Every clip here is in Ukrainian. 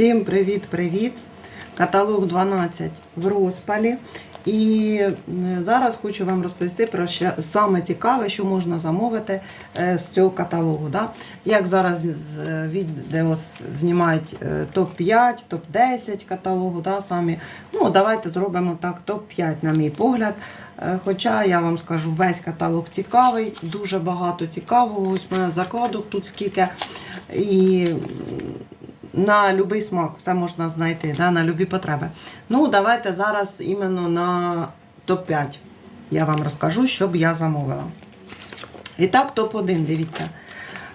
Всім привіт-привіт! Каталог 12 в розпалі. І е, зараз хочу вам розповісти про ще саме цікаве, що можна замовити е, з цього каталогу. Да? Як зараз е, відео знімають е, топ-5, топ-10 каталогу, да, самі. Ну, давайте зробимо так, топ-5, на мій погляд. Е, Хоча я вам скажу, весь каталог цікавий, дуже багато цікавого. Ось мене закладок тут скільки. І на будь-який смак все можна знайти, да, на любі потреби. Ну, давайте зараз іменно на топ-5 я вам розкажу, що б я замовила. І так, топ-1, дивіться.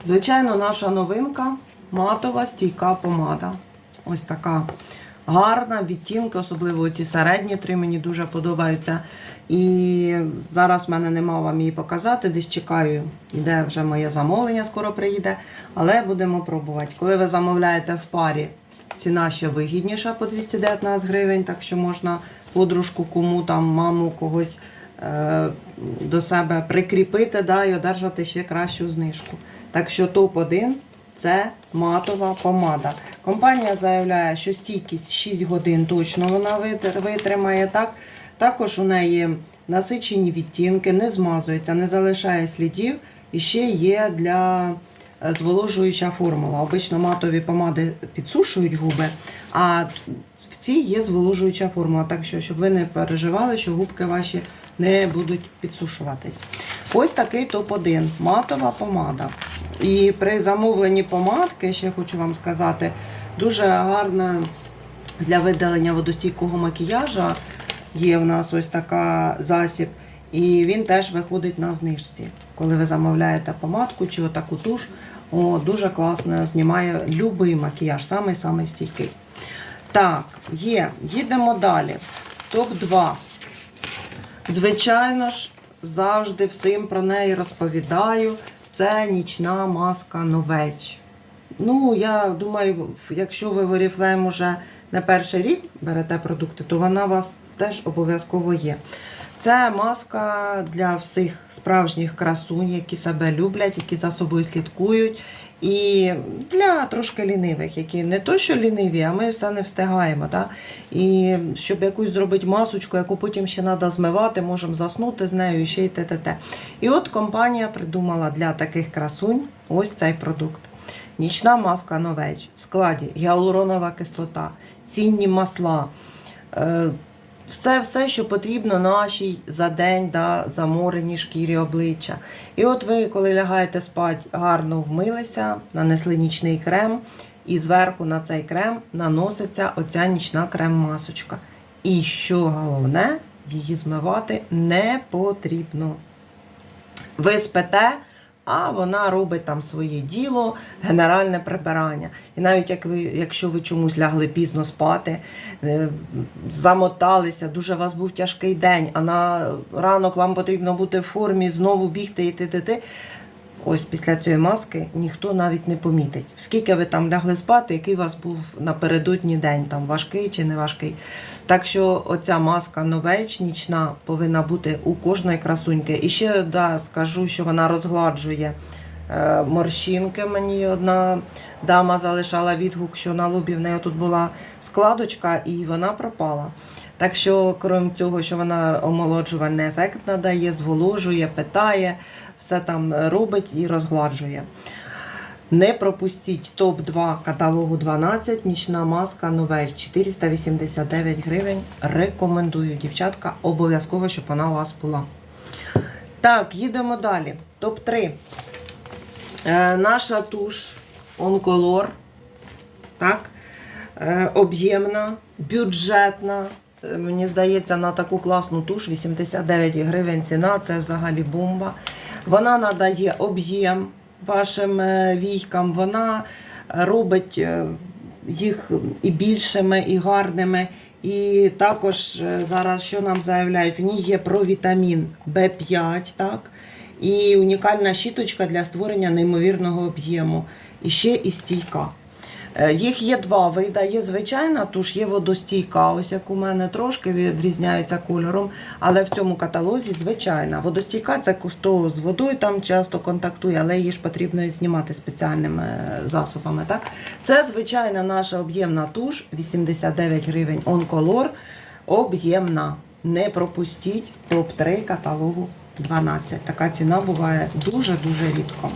Звичайно, наша новинка матова стійка помада. Ось така гарна відтінки, особливо ці середні три мені дуже подобаються. І зараз в мене нема вам її показати, десь чекаю, де вже моє замовлення, скоро приїде. Але будемо пробувати. Коли ви замовляєте в парі, ціна ще вигідніша по 219 гривень, так що можна подружку, кому там, маму, когось е, до себе прикріпити да, і одержати ще кращу знижку. Так що топ-1 це матова помада. Компанія заявляє, що стійкість 6 годин точно вона витримає. Так? Також у неї насичені відтінки, не змазується, не залишає слідів. І ще є для е, зволожуюча формула. Обично матові помади підсушують губи, а в цій є зволожуюча формула. Так що, щоб ви не переживали, що губки ваші не будуть підсушуватись. Ось такий топ-1 матова помада. І при замовленні помадки, ще хочу вам сказати, дуже гарна для видалення водостійкого макіяжа. Є в нас ось така засіб. І він теж виходить на знижці. Коли ви замовляєте помадку чи отаку туш, о, дуже класно знімає любий макіяж, самий-самий стійкий. Так, є. Їдемо далі. Топ-2. Звичайно ж, завжди всім про неї розповідаю. Це нічна маска Новеч. Ну, я думаю, якщо ви в Oriflame уже не перший рік берете продукти, то вона у вас теж обов'язково є. Це маска для всіх справжніх красунь, які себе люблять, які за собою слідкують. І для трошки лінивих, які не то, що ліниві, а ми все не встигаємо. Да? І щоб якусь зробити масочку, яку потім ще треба змивати, можемо заснути з нею і ще й те-те-те. І от компанія придумала для таких красунь ось цей продукт. Нічна маска Новеч в складі гіалуронова кислота, цінні масла. Все, все, що потрібно нашій за день да, замореній шкірі обличчя. І от ви, коли лягаєте спати, гарно вмилися, нанесли нічний крем, і зверху на цей крем наноситься оця нічна крем-масочка. І що головне, її змивати не потрібно. Ви спите, а вона робить там своє діло, генеральне прибирання. І навіть як ви, якщо ви чомусь лягли пізно спати, е, замоталися, дуже у вас був тяжкий день, а на ранок вам потрібно бути в формі, знову бігти і ти-ти-ти. Ось після цієї маски ніхто навіть не помітить. Скільки ви там лягли спати, який у вас був напередодні день, там важкий чи не важкий. Так що оця маска новеч нічна повинна бути у кожної красуньки. І ще да, скажу, що вона розгладжує е, морщинки. Мені одна дама залишала відгук, що на лобі в неї тут була складочка і вона пропала. Так що, крім цього, що вона омолоджувальний ефект надає, зволожує, питає, все там робить і розгладжує. Не пропустіть топ-2 каталогу 12, нічна маска новель 489 гривень. Рекомендую, дівчатка, обов'язково, щоб вона у вас була. Так, їдемо далі. Топ-3. Е, наша туш Онколор. Так, е, об'ємна, бюджетна. Е, Мені здається, на таку класну туш 89 гривень ціна, це взагалі бомба. Вона надає об'єм вашим е, війкам, вона робить е, їх і більшими, і гарними. І також е, зараз, що нам заявляють, в ній є провітамін В5, так? І унікальна щіточка для створення неймовірного об'єму. І ще і стійка. Е, Їх є два види. Є звичайна туш, є водостійка. Ось як у мене трошки відрізняються кольором, але в цьому каталозі звичайна. Водостійка це хто з водою там часто контактує, але її ж потрібно знімати спеціальними е, засобами. Так? Це звичайна наша об'ємна туш, 89 гривень онколор. Об'ємна. Не пропустіть топ-3 каталогу 12. Така ціна буває дуже-дуже рідко.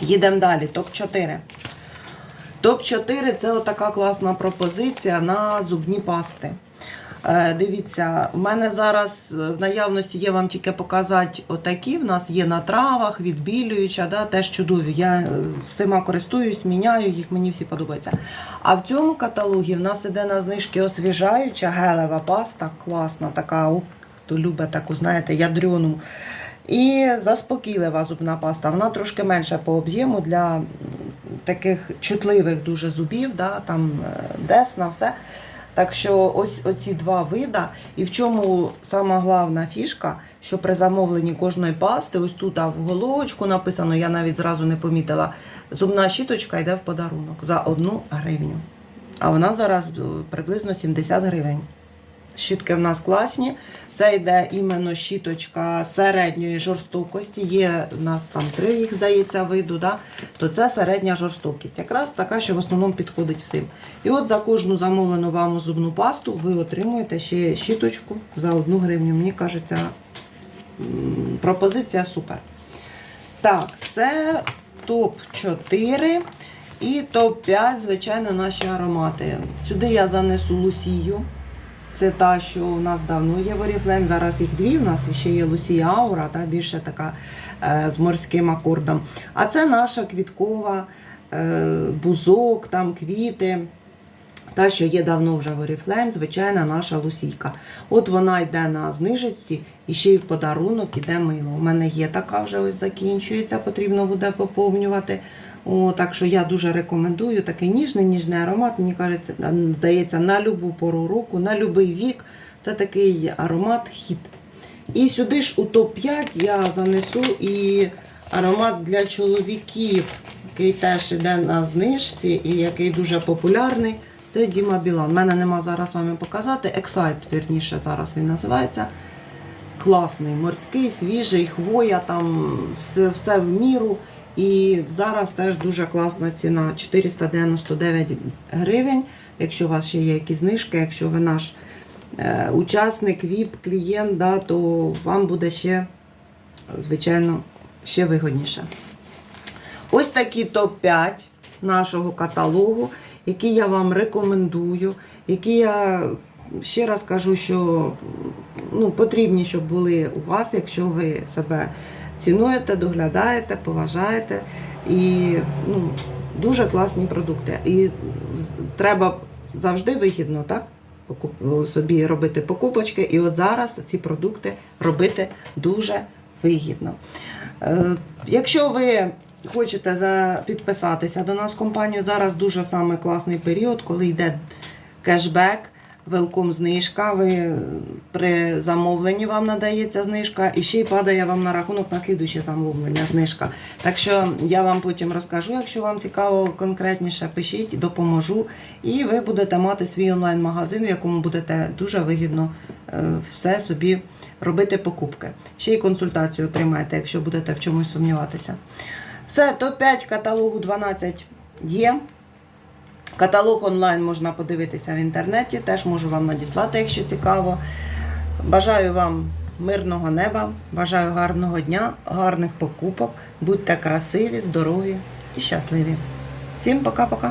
Їдемо далі. Топ-4. Топ-4 це отака класна пропозиція на зубні пасти. Е, Дивіться, в мене зараз в наявності є вам тільки показати отакі. В нас є на травах, відбілююча, да, теж чудові. Я е, всіма користуюсь, міняю їх, мені всі подобаються. А в цьому каталогі в нас іде на знижки освіжаюча гелева паста, класна, така, ух, хто любить таку, знаєте, ядрюну. І заспокійлива зубна паста. Вона трошки менша по об'єму для таких чутливих дуже зубів, да, там е, десна, все. Так що ось оці два вида. І в чому сама головна фішка, що при замовленні кожної пасти, ось тут а в головочку написано, я навіть зразу не помітила, зубна щіточка йде в подарунок за одну гривню. А вона зараз е, приблизно 70 гривень. Щітки в нас класні. Це йде іменно щіточка середньої жорстокості. Є в нас там три їх, здається, виду. Да? То це середня жорстокість. Якраз така, що в основному підходить всім. І от за кожну замовлену вам зубну пасту ви отримуєте ще щіточку за одну гривню. Мені кажеться, пропозиція супер. Так, це топ-4 і топ-5, звичайно, наші аромати. Сюди я занесу Лусію. Це та, що у нас давно є в Oriflame, зараз їх дві. У нас ще є Лусія Аура, та більше така е, з морським акордом. А це наша квіткова е, бузок, там квіти. Та, що є давно вже в Oriflame, звичайна наша лусійка. От вона йде на знижечці і ще й в подарунок іде мило. У мене є така вже ось закінчується, потрібно буде поповнювати. О, так що я дуже рекомендую такий ніжний, ніжний аромат. Мені кажеться, здається, на любу пору року, на будь-який вік. Це такий аромат хіт. І сюди ж у топ-5 я занесу і аромат для чоловіків, який теж іде на знижці і який дуже популярний. Це Діма Білан. У мене нема зараз вам показати. Excite, вірніше, зараз він називається. Класний, морський, свіжий, хвоя, там все, все в міру. І зараз теж дуже класна ціна 499 гривень. Якщо у вас ще є якісь знижки, якщо ви наш е, учасник, ВІП, клієнт, да, то вам буде ще, звичайно, ще вигодніше. Ось такі топ-5 нашого каталогу, які я вам рекомендую, які я ще раз кажу, що ну, потрібні, щоб були у вас, якщо ви себе цінуєте, доглядаєте, поважаєте. І ну, дуже класні продукти. І треба завжди вигідно, так? собі робити покупочки. І от зараз ці продукти робити дуже вигідно. Е, Якщо ви хочете підписатися до нас в компанію, зараз дуже саме класний період, коли йде кешбек. Велком знижка, ви при замовленні вам надається знижка, і ще й падає вам на рахунок на слідуюче замовлення знижка. Так що я вам потім розкажу, якщо вам цікаво конкретніше, пишіть, допоможу. І ви будете мати свій онлайн-магазин, в якому будете дуже вигідно е, все собі робити покупки. Ще й консультацію отримаєте, якщо будете в чомусь сумніватися. Все, топ-5 каталогу 12 є. Каталог онлайн можна подивитися в інтернеті, теж можу вам надіслати, якщо цікаво. Бажаю вам мирного неба, бажаю гарного дня, гарних покупок. Будьте красиві, здорові і щасливі. Всім пока-пока!